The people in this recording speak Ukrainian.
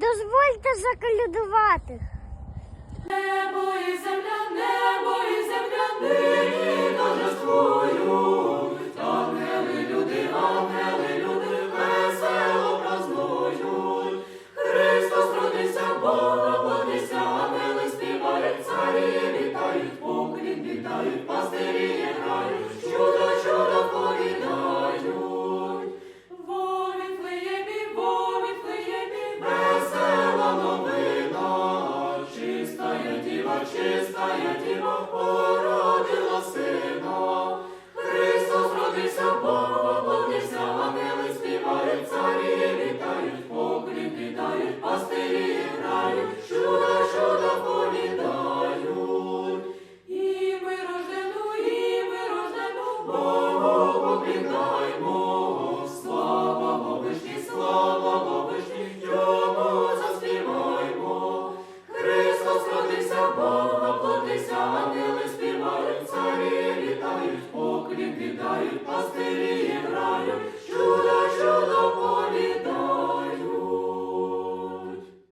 Дозвольте заколядувати. Небо і земля, чистая диво